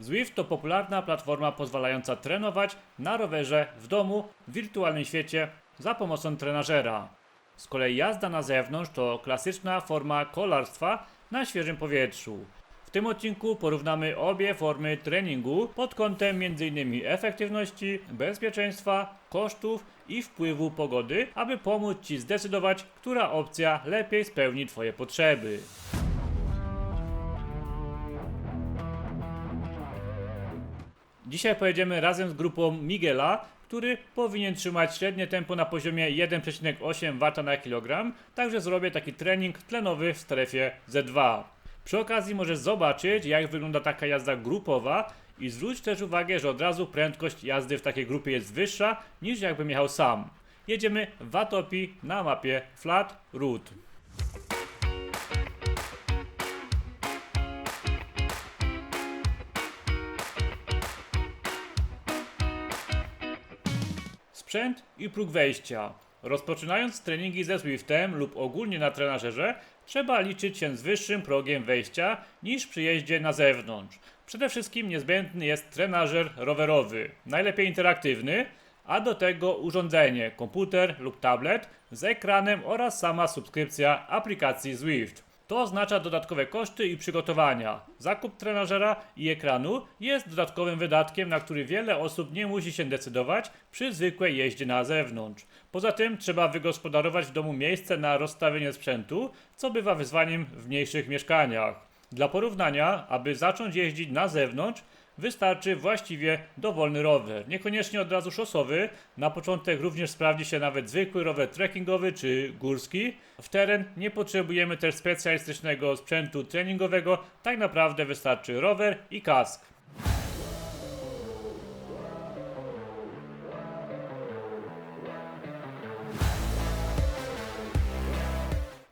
Zwift to popularna platforma pozwalająca trenować na rowerze w domu w wirtualnym świecie za pomocą trenażera. Z kolei jazda na zewnątrz to klasyczna forma kolarstwa na świeżym powietrzu. W tym odcinku porównamy obie formy treningu pod kątem m.in. efektywności, bezpieczeństwa, kosztów i wpływu pogody, aby pomóc Ci zdecydować, która opcja lepiej spełni Twoje potrzeby. Dzisiaj pojedziemy razem z grupą Miguela, który powinien trzymać średnie tempo na poziomie 1,8 W na kilogram, także zrobię taki trening tlenowy w strefie Z2. Przy okazji możesz zobaczyć, jak wygląda taka jazda grupowa i zwróć też uwagę, że od razu prędkość jazdy w takiej grupie jest wyższa niż jakbym jechał sam. Jedziemy w Watopi na mapie Flat Route. Sprzęt i próg wejścia. Rozpoczynając treningi ze Swiftem lub ogólnie na trenażerze, trzeba liczyć się z wyższym progiem wejścia niż przy jeździe na zewnątrz. Przede wszystkim niezbędny jest trenażer rowerowy, najlepiej interaktywny, a do tego urządzenie, komputer lub tablet z ekranem oraz sama subskrypcja aplikacji Zwift. To oznacza dodatkowe koszty i przygotowania. Zakup trenażera i ekranu jest dodatkowym wydatkiem, na który wiele osób nie musi się decydować przy zwykłej jeździe na zewnątrz. Poza tym trzeba wygospodarować w domu miejsce na rozstawienie sprzętu, co bywa wyzwaniem w mniejszych mieszkaniach. Dla porównania, aby zacząć jeździć na zewnątrz, wystarczy właściwie dowolny rower. Niekoniecznie od razu szosowy. Na początek również sprawdzi się nawet zwykły rower trekkingowy czy górski. W teren nie potrzebujemy też specjalistycznego sprzętu treningowego. Tak naprawdę wystarczy rower i kask.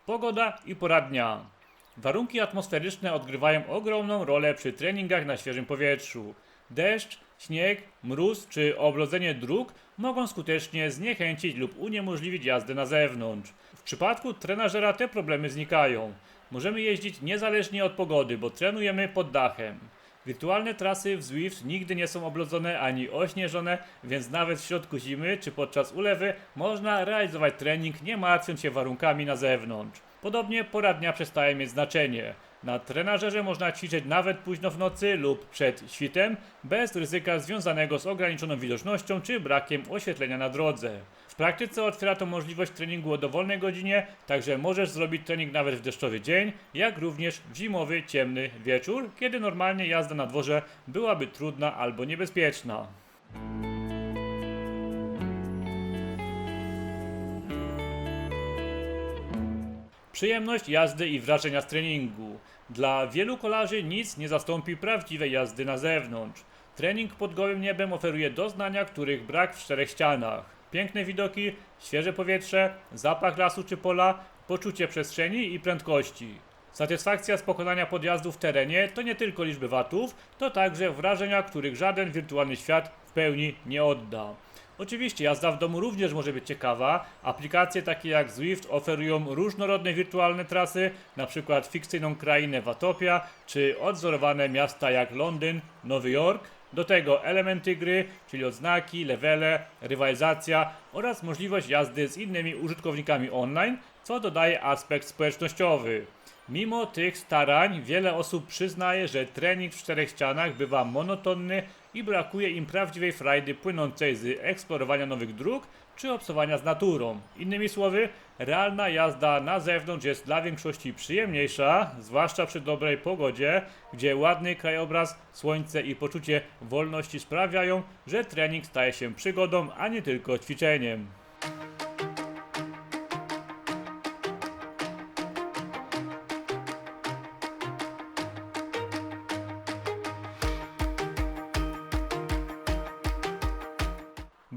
Pogoda i pora dnia. Warunki atmosferyczne odgrywają ogromną rolę przy treningach na świeżym powietrzu. Deszcz, śnieg, mróz czy oblodzenie dróg mogą skutecznie zniechęcić lub uniemożliwić jazdę na zewnątrz. W przypadku trenażera te problemy znikają. Możemy jeździć niezależnie od pogody, bo trenujemy pod dachem. Wirtualne trasy w Zwift nigdy nie są oblodzone ani ośnieżone, więc nawet w środku zimy czy podczas ulewy można realizować trening nie martwiąc się warunkami na zewnątrz. Podobnie pora dnia przestaje mieć znaczenie. Na trenażerze można ćwiczyć nawet późno w nocy lub przed świtem, bez ryzyka związanego z ograniczoną widocznością czy brakiem oświetlenia na drodze. W praktyce otwiera to możliwość treningu o dowolnej godzinie, także możesz zrobić trening nawet w deszczowy dzień, jak również w zimowy, ciemny wieczór, kiedy normalnie jazda na dworze byłaby trudna albo niebezpieczna. Przyjemność jazdy i wrażenia z treningu. Dla wielu kolarzy nic nie zastąpi prawdziwej jazdy na zewnątrz. Trening pod gołym niebem oferuje doznania, których brak w czterech ścianach. Piękne widoki, świeże powietrze, zapach lasu czy pola, poczucie przestrzeni i prędkości. Satysfakcja z pokonania podjazdu w terenie to nie tylko liczby watów, to także wrażenia, których żaden wirtualny świat w pełni nie odda. Oczywiście jazda w domu również może być ciekawa. Aplikacje takie jak Zwift oferują różnorodne wirtualne trasy, np. fikcyjną krainę Watopia, czy odzorowane miasta jak Londyn, Nowy Jork. Do tego elementy gry, czyli odznaki, levele, rywalizacja oraz możliwość jazdy z innymi użytkownikami online, co dodaje aspekt społecznościowy. Mimo tych starań wiele osób przyznaje, że trening w czterech ścianach bywa monotonny i brakuje im prawdziwej frajdy płynącej z eksplorowania nowych dróg czy obcowania z naturą. Innymi słowy, realna jazda na zewnątrz jest dla większości przyjemniejsza, zwłaszcza przy dobrej pogodzie, gdzie ładny krajobraz, słońce i poczucie wolności sprawiają, że trening staje się przygodą, a nie tylko ćwiczeniem.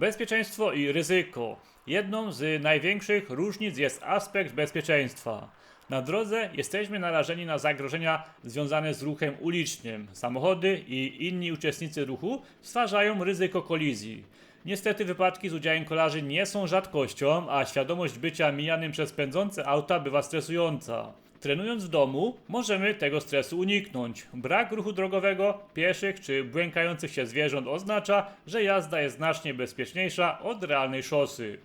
Bezpieczeństwo i ryzyko. Jedną z największych różnic jest aspekt bezpieczeństwa. Na drodze jesteśmy narażeni na zagrożenia związane z ruchem ulicznym. Samochody i inni uczestnicy ruchu stwarzają ryzyko kolizji. Niestety wypadki z udziałem kolarzy nie są rzadkością, a świadomość bycia mijanym przez pędzące auta bywa stresująca. Trenując w domu, możemy tego stresu uniknąć. Brak ruchu drogowego, pieszych czy błękających się zwierząt oznacza, że jazda jest znacznie bezpieczniejsza od realnej szosy.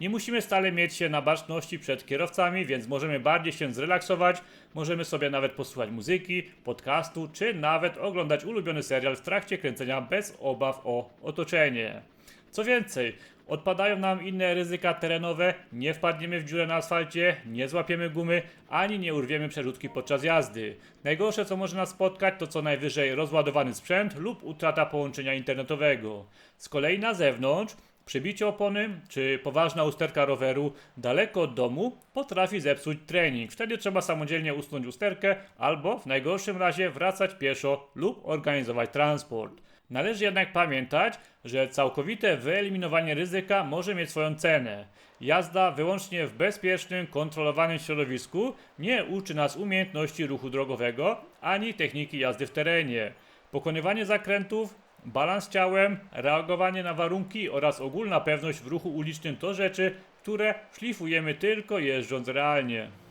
Nie musimy stale mieć się na baczności przed kierowcami, więc możemy bardziej się zrelaksować, możemy sobie nawet posłuchać muzyki, podcastu, czy nawet oglądać ulubiony serial w trakcie kręcenia bez obaw o otoczenie. Co więcej, odpadają nam inne ryzyka terenowe, nie wpadniemy w dziurę na asfalcie, nie złapiemy gumy, ani nie urwiemy przerzutki podczas jazdy. Najgorsze co może nas spotkać to co najwyżej rozładowany sprzęt lub utrata połączenia internetowego. Z kolei na zewnątrz Przybicie opony czy poważna usterka roweru daleko od domu potrafi zepsuć trening. Wtedy trzeba samodzielnie usunąć usterkę albo w najgorszym razie wracać pieszo lub organizować transport. Należy jednak pamiętać, że całkowite wyeliminowanie ryzyka może mieć swoją cenę. Jazda wyłącznie w bezpiecznym, kontrolowanym środowisku nie uczy nas umiejętności ruchu drogowego ani techniki jazdy w terenie. Pokonywanie zakrętów, balans ciałem, reagowanie na warunki oraz ogólna pewność w ruchu ulicznym to rzeczy, które szlifujemy tylko jeżdżąc realnie.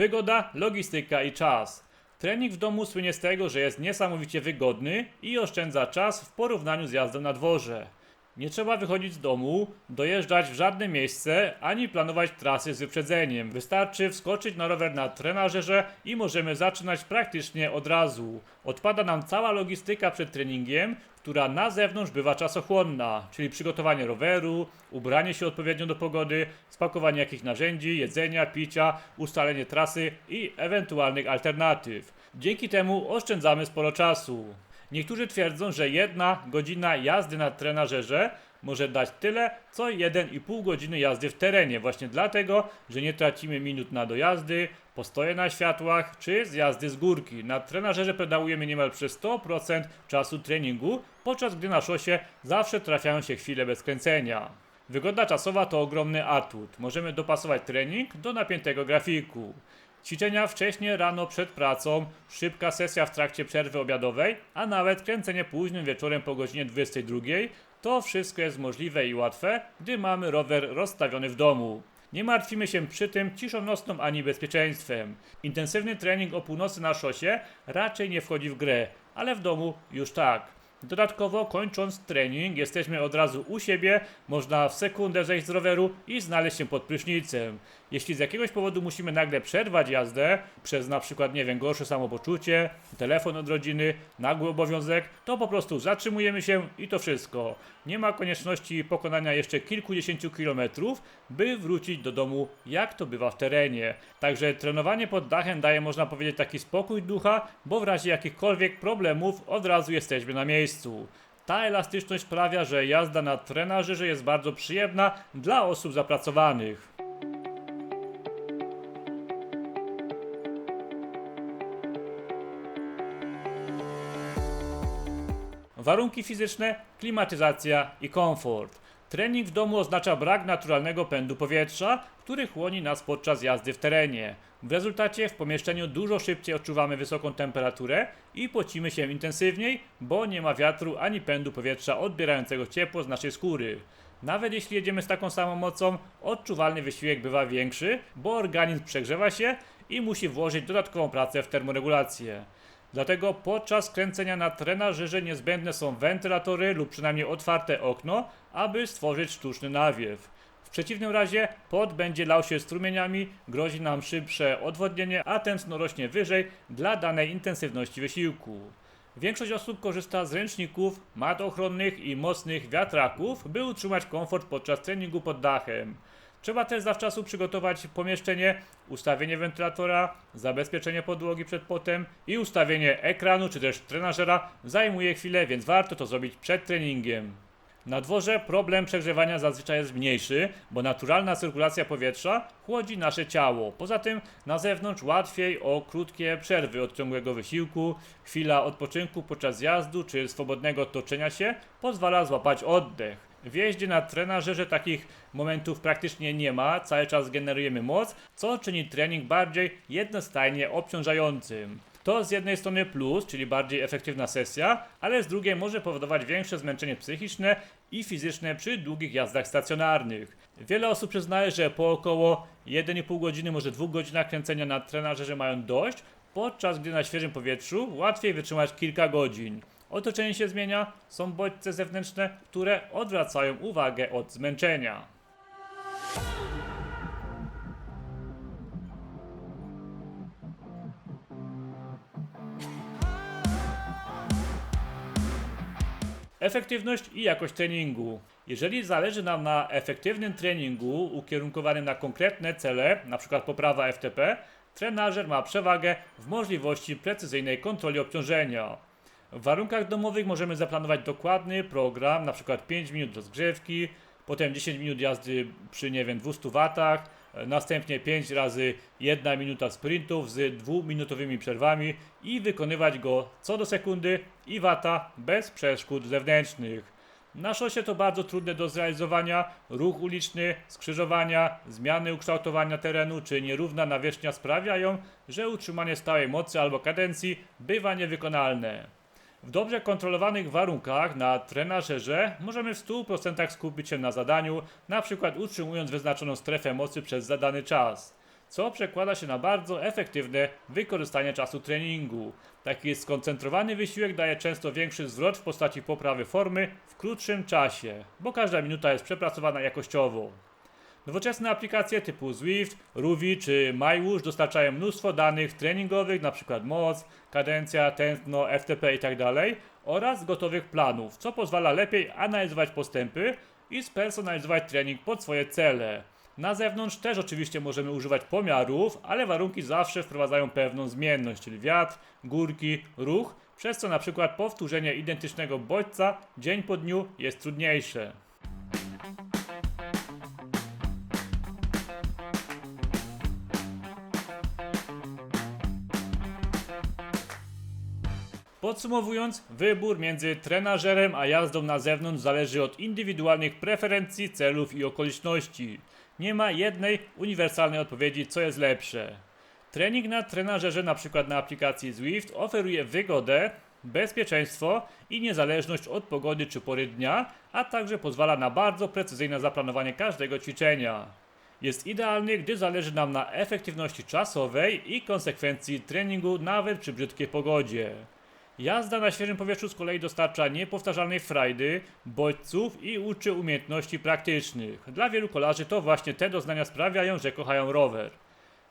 Wygoda, logistyka i czas. Trening w domu słynie z tego, że jest niesamowicie wygodny i oszczędza czas w porównaniu z jazdą na dworze. Nie trzeba wychodzić z domu, dojeżdżać w żadne miejsce, ani planować trasy z wyprzedzeniem. Wystarczy wskoczyć na rower na trenażerze i możemy zaczynać praktycznie od razu. Odpada nam cała logistyka przed treningiem, która na zewnątrz bywa czasochłonna, czyli przygotowanie roweru, ubranie się odpowiednio do pogody, spakowanie jakichś narzędzi, jedzenia, picia, ustalenie trasy i ewentualnych alternatyw. Dzięki temu oszczędzamy sporo czasu. Niektórzy twierdzą, że jedna godzina jazdy na trenażerze może dać tyle, co 1,5 godziny jazdy w terenie, właśnie dlatego, że nie tracimy minut na dojazdy, postoje na światłach czy zjazdy z górki. Na trenażerze pedałujemy niemal przez 100% czasu treningu, podczas gdy na szosie zawsze trafiają się chwile bez kręcenia. Wygoda czasowa to ogromny atut. Możemy dopasować trening do napiętego grafiku. Ćwiczenia wcześniej rano przed pracą, szybka sesja w trakcie przerwy obiadowej, a nawet kręcenie późnym wieczorem po godzinie 22. To wszystko jest możliwe i łatwe, gdy mamy rower rozstawiony w domu. Nie martwimy się przy tym ciszą nocną ani bezpieczeństwem. Intensywny trening o północy na szosie raczej nie wchodzi w grę, ale w domu już tak. Dodatkowo kończąc trening jesteśmy od razu u siebie, można w sekundę zejść z roweru i znaleźć się pod prysznicem. Jeśli z jakiegoś powodu musimy nagle przerwać jazdę, przez na przykład, nie wiem, gorsze samopoczucie, telefon od rodziny, nagły obowiązek, to po prostu zatrzymujemy się i to wszystko. Nie ma konieczności pokonania jeszcze kilkudziesięciu kilometrów, by wrócić do domu, jak to bywa w terenie. Także trenowanie pod dachem daje, można powiedzieć, taki spokój ducha, bo w razie jakichkolwiek problemów od razu jesteśmy na miejscu. Ta elastyczność sprawia, że jazda na trenażerze jest bardzo przyjemna dla osób zapracowanych. Warunki fizyczne, klimatyzacja i komfort. Trening w domu oznacza brak naturalnego pędu powietrza, który chłoni nas podczas jazdy w terenie. W rezultacie w pomieszczeniu dużo szybciej odczuwamy wysoką temperaturę i pocimy się intensywniej, bo nie ma wiatru ani pędu powietrza odbierającego ciepło z naszej skóry. Nawet jeśli jedziemy z taką samą mocą, odczuwalny wysiłek bywa większy, bo organizm przegrzewa się i musi włożyć dodatkową pracę w termoregulację. Dlatego podczas kręcenia na trenażerze niezbędne są wentylatory lub przynajmniej otwarte okno, aby stworzyć sztuczny nawiew. W przeciwnym razie pot będzie lał się strumieniami, grozi nam szybsze odwodnienie, a tętno rośnie wyżej dla danej intensywności wysiłku. Większość osób korzysta z ręczników, mat ochronnych i mocnych wiatraków, by utrzymać komfort podczas treningu pod dachem. Trzeba też zawczasu przygotować pomieszczenie, ustawienie wentylatora, zabezpieczenie podłogi przed potem i ustawienie ekranu czy też trenażera zajmuje chwilę, więc warto to zrobić przed treningiem. Na dworze problem przegrzewania zazwyczaj jest mniejszy, bo naturalna cyrkulacja powietrza chłodzi nasze ciało. Poza tym na zewnątrz łatwiej o krótkie przerwy od ciągłego wysiłku, chwila odpoczynku podczas jazdu czy swobodnego toczenia się pozwala złapać oddech. W jeździe na trenażerze takich momentów praktycznie nie ma, cały czas generujemy moc, co czyni trening bardziej jednostajnie obciążającym. To z jednej strony plus, czyli bardziej efektywna sesja, ale z drugiej może powodować większe zmęczenie psychiczne i fizyczne przy długich jazdach stacjonarnych. Wiele osób przyznaje, że po około 1,5 godziny, może 2 godzinach kręcenia na trenażerze mają dość, podczas gdy na świeżym powietrzu łatwiej wytrzymać kilka godzin. Otoczenie się zmienia, są bodźce zewnętrzne, które odwracają uwagę od zmęczenia. Efektywność i jakość treningu. Jeżeli zależy nam na efektywnym treningu ukierunkowanym na konkretne cele, np. poprawa FTP, trenażer ma przewagę w możliwości precyzyjnej kontroli obciążenia. W warunkach domowych możemy zaplanować dokładny program, np. 5 minut rozgrzewki, potem 10 minut jazdy przy nie wiem 200 watach, e, następnie 5 razy 1 minuta sprintów z dwuminutowymi przerwami i wykonywać go co do sekundy i wata bez przeszkód zewnętrznych. Na szosie to bardzo trudne do zrealizowania. Ruch uliczny, skrzyżowania, zmiany ukształtowania terenu czy nierówna nawierzchnia sprawiają, że utrzymanie stałej mocy albo kadencji bywa niewykonalne. W dobrze kontrolowanych warunkach na trenażerze możemy w 100% skupić się na zadaniu, na przykład utrzymując wyznaczoną strefę mocy przez zadany czas, co przekłada się na bardzo efektywne wykorzystanie czasu treningu. Taki skoncentrowany wysiłek daje często większy zwrot w postaci poprawy formy w krótszym czasie, bo każda minuta jest przepracowana jakościowo. Nowoczesne aplikacje typu Zwift, Ruvi czy MyWush dostarczają mnóstwo danych treningowych, np. moc, kadencja, tętno, FTP itd. oraz gotowych planów, co pozwala lepiej analizować postępy i spersonalizować trening pod swoje cele. Na zewnątrz też oczywiście możemy używać pomiarów, ale warunki zawsze wprowadzają pewną zmienność, czyli wiatr, górki, ruch, przez co na przykład powtórzenie identycznego bodźca dzień po dniu jest trudniejsze. Podsumowując, wybór między trenażerem a jazdą na zewnątrz zależy od indywidualnych preferencji, celów i okoliczności. Nie ma jednej uniwersalnej odpowiedzi, co jest lepsze. Trening na trenażerze, np. na aplikacji Zwift, oferuje wygodę, bezpieczeństwo i niezależność od pogody czy pory dnia, a także pozwala na bardzo precyzyjne zaplanowanie każdego ćwiczenia. Jest idealny, gdy zależy nam na efektywności czasowej i konsekwencji treningu nawet przy brzydkiej pogodzie. Jazda na świeżym powietrzu z kolei dostarcza niepowtarzalnej frajdy, bodźców i uczy umiejętności praktycznych. Dla wielu kolarzy to właśnie te doznania sprawiają, że kochają rower.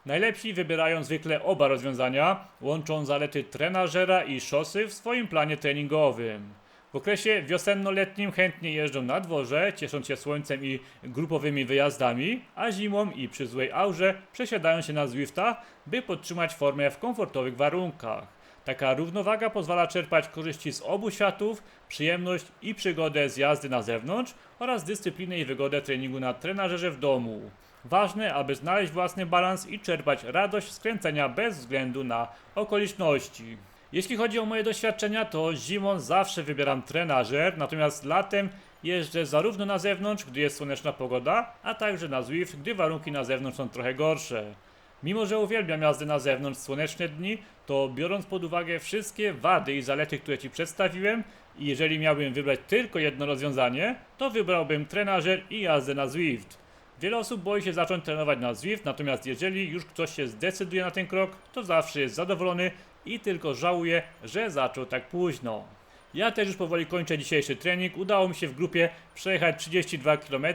Najlepsi wybierają zwykle oba rozwiązania, łączą zalety trenażera i szosy w swoim planie treningowym. W okresie wiosenno-letnim chętnie jeżdżą na dworze, ciesząc się słońcem i grupowymi wyjazdami, a zimą i przy złej aurze przesiadają się na Zwifta, by podtrzymać formę w komfortowych warunkach. Taka równowaga pozwala czerpać korzyści z obu światów, przyjemność i przygodę z jazdy na zewnątrz oraz dyscyplinę i wygodę treningu na trenażerze w domu. Ważne, aby znaleźć własny balans i czerpać radość z kręcenia bez względu na okoliczności. Jeśli chodzi o moje doświadczenia, to zimą zawsze wybieram trenażer, natomiast latem jeżdżę zarówno na zewnątrz, gdy jest słoneczna pogoda, a także na Zwift, gdy warunki na zewnątrz są trochę gorsze. Mimo, że uwielbiam jazdy na zewnątrz w słoneczne dni, to biorąc pod uwagę wszystkie wady i zalety, które Ci przedstawiłem, i jeżeli miałbym wybrać tylko jedno rozwiązanie, to wybrałbym trenażer i jazdę na Zwift. Wiele osób boi się zacząć trenować na Zwift, natomiast jeżeli już ktoś się zdecyduje na ten krok, to zawsze jest zadowolony i tylko żałuje, że zaczął tak późno. Ja też już powoli kończę dzisiejszy trening. Udało mi się w grupie przejechać 32 km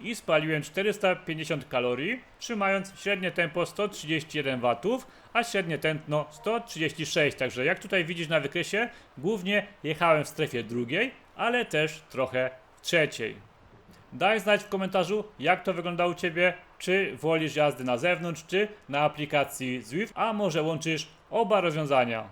i spaliłem 450 kalorii, trzymając średnie tempo 131 W, a średnie tętno 136. Także jak tutaj widzisz na wykresie, głównie jechałem w strefie drugiej, ale też trochę w trzeciej. Daj znać w komentarzu, jak to wygląda u Ciebie, czy wolisz jazdy na zewnątrz, czy na aplikacji Zwift, a może łączysz oba rozwiązania.